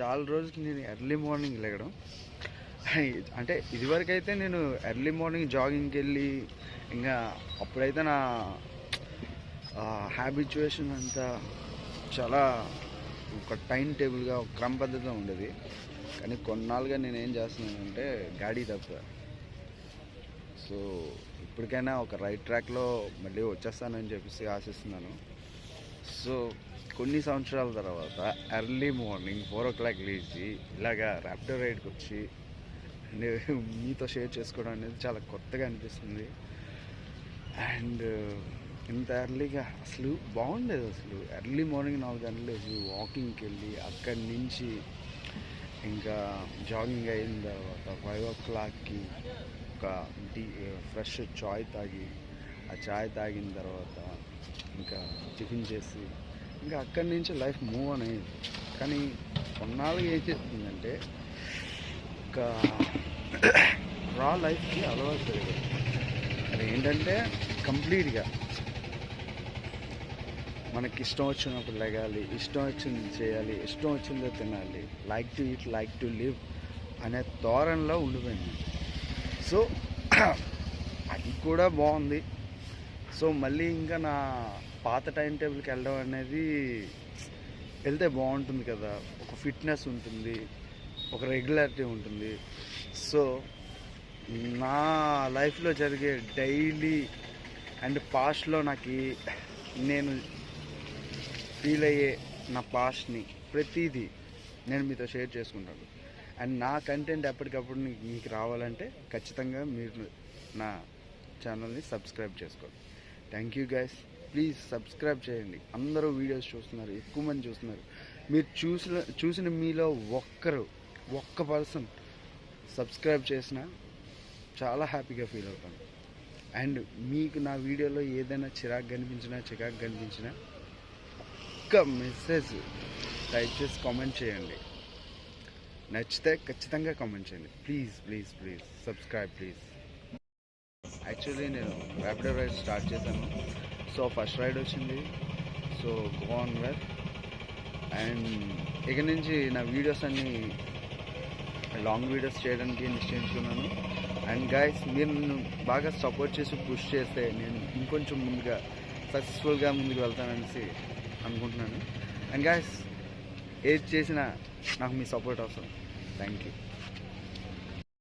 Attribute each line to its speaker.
Speaker 1: చాలా రోజులకి నేను ఎర్లీ మార్నింగ్ లేగడం. అంటే ఇదివరకైతే నేను ఎర్లీ మార్నింగ్ జాగింగ్కి వెళ్ళి ఇంకా అప్పుడైతే నా హ్యాబిచువేషన్ అంతా చాలా ఒక టైం టేబుల్గా ఒక క్రమ పద్ధతిలో ఉండేది. కానీ కొన్నాళ్ళుగా నేను ఏం చేస్తున్నానంటే గాడి తప్ప. సో ఇప్పటికైనా ఒక రైట్ ట్రాక్లో మళ్ళీ వచ్చేస్తానని చెప్పేసి ఆశిస్తున్నాను. సో కొన్ని సంవత్సరాల తర్వాత early morning four o'clock లేచి ఇలాగా ర్యాప్టర్ రైడ్కి వచ్చి మీతో షేర్ చేసుకోవడం అనేది చాలా కొత్తగా అనిపిస్తుంది. అండ్ ఇంత ఎర్లీగా అసలు బాగుండేది అసలు. ఎర్లీ మార్నింగ్ నాలుగు గంటలు లేచి వాకింగ్కి వెళ్ళి అక్కడి నుంచి ఇంకా జాగింగ్ అయిన తర్వాత ఫైవ్ ఓ క్లాక్కి ఒక డీ ఫ్రెష్ చాయ్ తాగి ఆ చాయ్ తాగిన తర్వాత ఇంకా టిఫిన్ చేసి ఇంకా అక్కడి నుంచి లైఫ్ మూవ్ అనేది కానీ కొన్నాళ్ళు ఏం చేస్తుందంటే ఒక రా లైఫ్కి అలవాటు పెరిగింది. అది ఏంటంటే కంప్లీట్గా మనకి ఇష్టం వచ్చినప్పుడు లెగాలి ఇష్టం వచ్చింది చేయాలి ఇష్టం వచ్చిందో తినాలి like to eat like to live అనే ధోరణిలో ఉండిపోయింది. సో అది కూడా బాగుంది. సో మళ్ళీ ఇంకా నా పాత టైం టేబుల్కి వెళ్ళడం అనేది వెళ్తే బాగుంటుంది కదా. ఒక ఫిట్నెస్ ఉంటుంది ఒక రెగ్యులారిటీ ఉంటుంది. సో నా లైఫ్లో జరిగే డైలీ అండ్ పాస్ట్లో నాకు నేను ఫీల్ అయ్యే నా పాస్ట్ని ప్రతిదీ నేను మీతో షేర్ చేసుకుంటాను. అండ్ నా కంటెంట్ ఎప్పటికప్పుడు మీకు మీకు రావాలంటే ఖచ్చితంగా మీరు నా ఛానల్ని సబ్స్క్రైబ్ చేసుకోండి. Thank you guys please subscribe చేయండి. అందరూ వీడియోస్ చూస్తున్నారు ఎక్కువ మంది చూస్తున్నారు. మీరు చూసిన చూసిన మీలో ఒక్కరు ఒక్క పర్సన్ సబ్స్క్రైబ్ చేసినా చాలా హ్యాపీగా ఫీల్ అవుతాను అండ్ మీకు నా వీడియోలో ఏదైనా చిరాకు కనిపించినా చిరాకు కనిపించినా ఒక్క మెసేజ్ టైప్ చేసి కామెంట్ చేయండి. నచ్చితే ఖచ్చితంగా కామెంట్ చేయండి. Please please please subscribe please actually నేను ర్యాపిడో రైడ్ స్టార్ట్ చేశాను. సో ఫస్ట్ రైడ్ వచ్చింది. So go on well and ఇక నుంచి నా వీడియోస్ అన్నీ లాంగ్ వీడియోస్ చేయడానికి నిశ్చయించుకున్నాను. అండ్ గాయస్ మీరు నన్ను బాగా సపోర్ట్ చేసి పుష్ చేస్తే నేను ఇంకొంచెం ముందుగా సక్సెస్ఫుల్గా ముందుకు వెళ్తాననేసి అనుకుంటున్నాను. అండ్ గాయస్ ఏది చేసినా నాకు మీ సపోర్ట్ అవసరం. Thank you